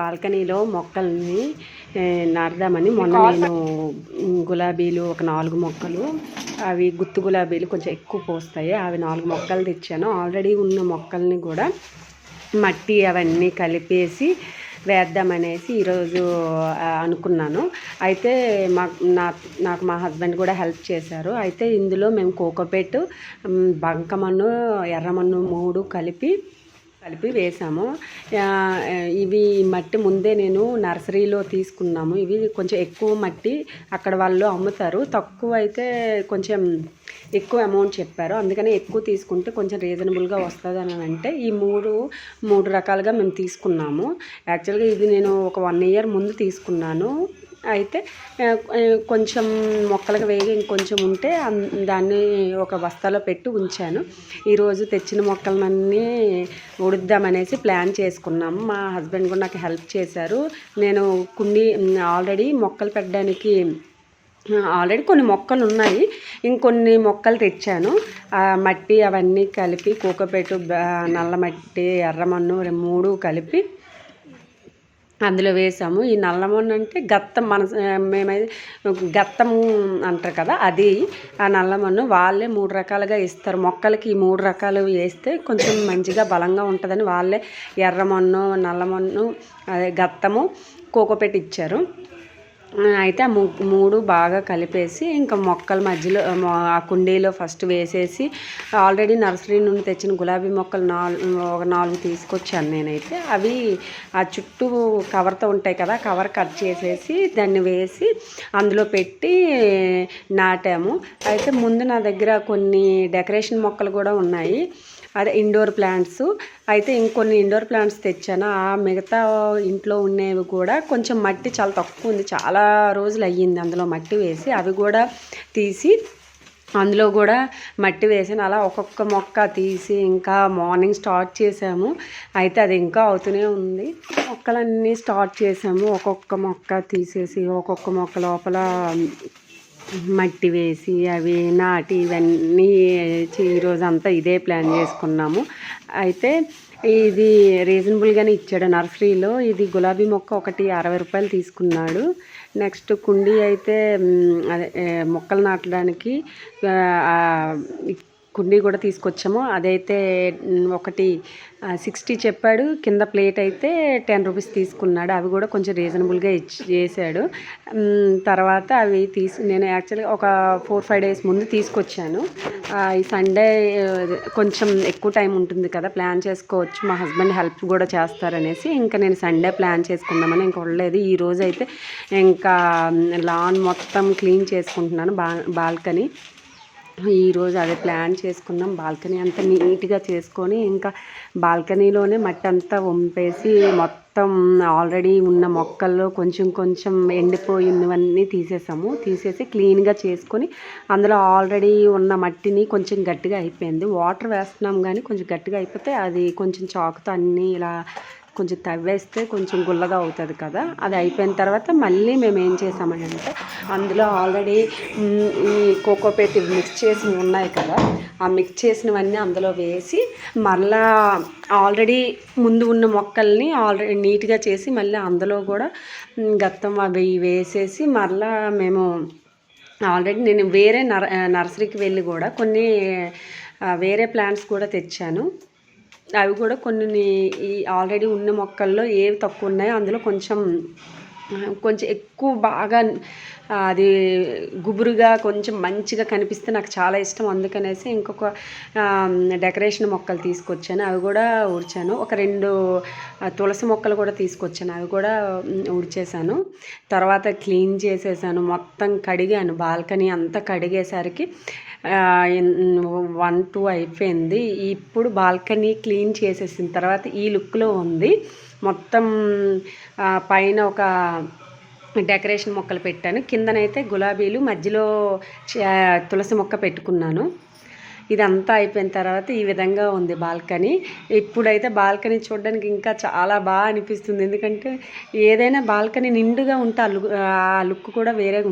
బాల్కనీలో మొక్కల్ని నాటుదామని మొన్న నేను గులాబీలు ఒక నాలుగు మొక్కలు అవి గుత్తు గులాబీలు కొంచెం ఎక్కువ పోస్తాయి అవి నాలుగు మొక్కలు తెచ్చాను. ఆల్రెడీ ఉన్న మొక్కల్ని కూడా మట్టి అవన్నీ కలిపేసి వేద్దామనేసి ఈరోజు అనుకున్నాను. అయితే మా నా నాకు మా హస్బెండ్ కూడా హెల్ప్ చేశారు. అయితే ఇందులో మేము కోకోపెట్ బంకమన్ను ఎర్రమన్ను మూడు కలిపి కలిపి వేసాము. ఇవి మట్టి ముందే నేను నర్సరీలో తీసుకున్నాము. ఇవి కొంచెం ఎక్కువ మట్టి అక్కడ వాళ్ళు అమ్ముతారు. తక్కువ అయితే కొంచెం ఎక్కువ అమౌంట్ చెప్పారు. అందుకని ఎక్కువ తీసుకుంటే కొంచెం రీజనబుల్గా వస్తుంది అని అంటే ఈ మూడు మూడు రకాలుగా మేము తీసుకున్నాము. యాక్చువల్గా ఇది నేను ఒక వన్ ఇయర్ ముందు తీసుకున్నాను. అయితే కొంచెం మొక్కలకు వేగి ఇంకొంచెం ఉంటే దాన్ని ఒక బస్తాలో పెట్టి ఉంచాను. ఈరోజు తెచ్చిన మొక్కలన్నీ ఉడుద్దామనేసి ప్లాన్ చేసుకున్నాము మా హస్బెండ్ కూడా నాకు హెల్ప్ చేశారు. నేను కొన్ని ఆల్రెడీ మొక్కలు పెట్టడానికి ఆల్రెడీ కొన్ని మొక్కలు ఉన్నాయి ఇంకొన్ని మొక్కలు తెచ్చాను. ఆ మట్టి అవన్నీ కలిపి కూకపెట్టు నల్ల మట్టి ఎర్రమన్ను మూడు కలిపి అందులో వేసాము. ఈ నల్లమన్ను అంటే గత్తం మన మేమైతే గత్తం అంటారు కదా అది ఆ నల్లమన్ను వాళ్ళే మూడు రకాలుగా ఇస్తారు. మొక్కలకి ఈ మూడు రకాలు వేస్తే కొంచెం మంచిగా బలంగా ఉంటుందని వాళ్ళే ఎర్రమన్ను నల్లమన్ను అదే గత్తము కోకోపెట్టి ఇచ్చారు. అయితే ఆ మూడు బాగా కలిపేసి ఇంకా మొక్కల మధ్యలో ఆ కుండీలో ఫస్ట్ వేసేసి ఆల్రెడీ నర్సరీ నుండి తెచ్చిన గులాబీ మొక్కలు నాలుగు ఒక నాలుగు తీసుకొచ్చాను నేనైతే. అవి ఆ చుట్టూ కవర్తో ఉంటాయి కదా కవర్ కట్ చేసేసి దాన్ని వేసి అందులో పెట్టి నాటాము. అయితే ముందు నా దగ్గర కొన్ని డెకరేషన్ మొక్కలు కూడా ఉన్నాయి. అదే ఇండోర్ ప్లాంట్స్ అయితే ఇంకొన్ని ఇండోర్ ప్లాంట్స్ తెచ్చాను. ఆ మిగతా ఇంట్లో ఉండేవి కూడా కొంచెం మట్టి చాలా తక్కువ ఉంది. చాలా రోజులు అయ్యింది అందులో మట్టి వేసి. అవి కూడా తీసి అందులో కూడా మట్టి వేసాను. అలా ఒక్కొక్క మొక్క తీసి ఇంకా మార్నింగ్ స్టార్ట్ చేసాము. అయితే అది ఇంకా అవుతూనే ఉంది. మొక్కలన్నీ స్టార్ట్ చేసాము. ఒక్కొక్క మొక్క తీసేసి ఒక్కొక్క మొక్క లోపల మట్టి వేసి అవి నాటి ఇవన్నీ చి- ఈరోజు అంతా ఇదే ప్లాన్ చేసుకున్నాము. అయితే ఇది రీజనబుల్గానే ఇచ్చాడు నర్సరీలో. ఇది గులాబీ మొక్క ఒకటి అరవై రూపాయలు తీసుకున్నాడు. నెక్స్ట్ కుండీ అయితే అదే మొక్కలు నాటడానికి కుండీ కూడా తీసుకొచ్చాము. అదైతే ఒకటి సిక్స్టీ చెప్పాడు. కింద ప్లేట్ అయితే టెన్ రూపీస్ తీసుకున్నాడు. అవి కూడా కొంచెం రీజనబుల్గా ఇచ్చి చేశాడు. తర్వాత అవి తీసి నేను యాక్చువల్గా ఒక ఫోర్ ఫైవ్ డేస్ ముందు తీసుకొచ్చాను. ఈ సండే కొంచెం ఎక్కువ టైం ఉంటుంది కదా ప్లాన్ చేసుకోవచ్చు. మా హస్బెండ్ హెల్ప్ కూడా చేస్తారనేసి ఇంకా నేను సండే ప్లాన్ చేసుకుందామని ఇంకా ఉండలేదు. ఈ రోజు అయితే ఇంకా లాన్ మొత్తం క్లీన్ చేసుకుంటున్నాను బా బాల్కనీ. ఈరోజు అదే ప్లాన్ చేసుకున్నాం. బాల్కనీ అంతా నీట్గా చేసుకొని ఇంకా బాల్కనీలోనే మట్టి అంతా వంపేసి మొత్తం ఆల్రెడీ ఉన్న మొక్కల్లో కొంచెం కొంచెం ఎండిపోయినవన్నీ తీసేసాము. తీసేసి క్లీన్గా చేసుకొని అందులో ఆల్రెడీ ఉన్న మట్టిని కొంచెం గట్టిగా అయిపోయింది. వాటర్ వేస్తున్నాం కానీ కొంచెం గట్టిగా అయిపోతే అది కొంచెం చాకుతో అన్నీ ఇలా కొంచెం తవ్వేస్తే కొంచెం గుల్లగా అవుతుంది కదా అది అయిపోయిన తర్వాత మళ్ళీ మేము ఏం చేసామంటే అందులో ఆల్రెడీ ఈ కోకోపేట్ మిక్స్ చేసినవి ఉన్నాయి కదా ఆ మిక్స్ చేసినవన్నీ అందులో వేసి మళ్ళా ఆల్రెడీ ముందు ఉన్న మొక్కల్ని ఆల్రెడీ నీట్గా చేసి మళ్ళీ అందులో కూడా గత్తం అవి వేసేసి మళ్ళా మేము ఆల్రెడీ నేను వేరే నర్ నర్సరీకి వెళ్ళి కూడా కొన్ని వేరే ప్లాంట్స్ కూడా తెచ్చాను. అవి కూడా కొన్ని ఈ ఆల్రెడీ ఉన్న మొక్కల్లో ఏవి తక్కువ ఉన్నాయో అందులో కొంచెం కొంచెం ఎక్కువ బాగా అది గుబురుగా కొంచెం మంచిగా కనిపిస్తే నాకు చాలా ఇష్టం. అందుకనేసి ఇంకొక డెకరేషన్ మొక్కలు తీసుకొచ్చాను. అవి కూడా ఊడ్చాను. ఒక రెండు తులసి మొక్కలు కూడా తీసుకొచ్చాను. అవి కూడా ఊడ్చేసాను తర్వాత క్లీన్ చేసేసాను. మొత్తం కడిగాను. బాల్కనీ అంతా కడిగేసరికి వన్ టూ అయిపోయింది. ఇప్పుడు బాల్కనీ క్లీన్ చేసేసిన తర్వాత ఈ లుక్లో ఉంది. మొత్తం పైన ఒక డెకరేషన్ మొక్కలు పెట్టాను. కిందనైతే గులాబీలు మధ్యలో చ- తులసి మొక్క పెట్టుకున్నాను. ఇదంతా అయిపోయిన తర్వాత ఈ విధంగా ఉంది బాల్కనీ. ఇప్పుడైతే బాల్కనీ చూడడానికి ఇంకా చాలా బాగా అనిపిస్తుంది. ఎందుకంటే ఏదైనా బాల్కనీ నిండుగా ఉంటే ఆ లుక్ ఆ లుక్ కూడా వేరే